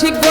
শিখব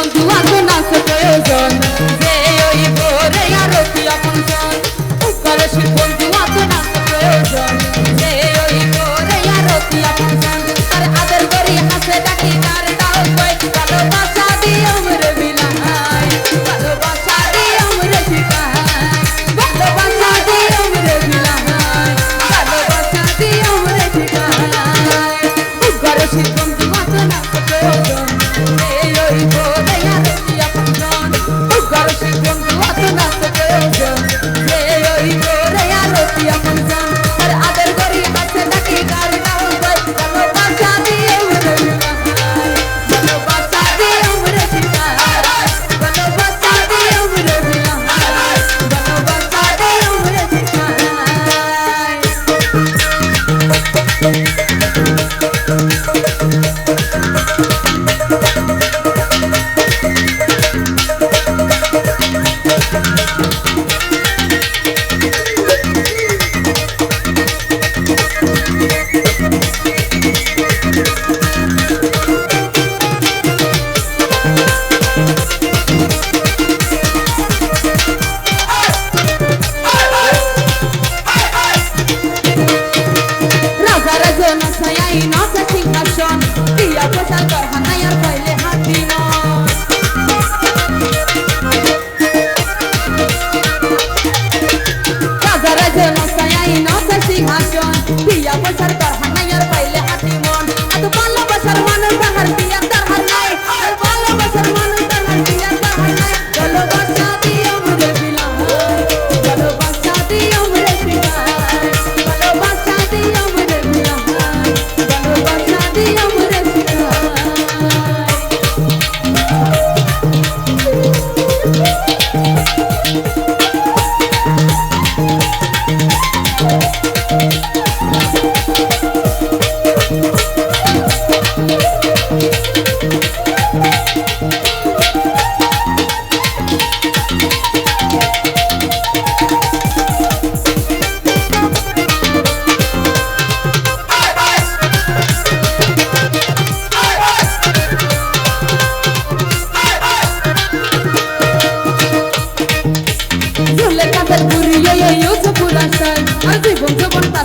Mas a razão não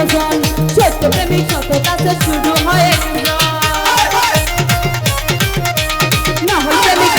অন্যজন সত্য প্রেমিক শত কাছে শুরু হয় একজন না হয় প্রেমিক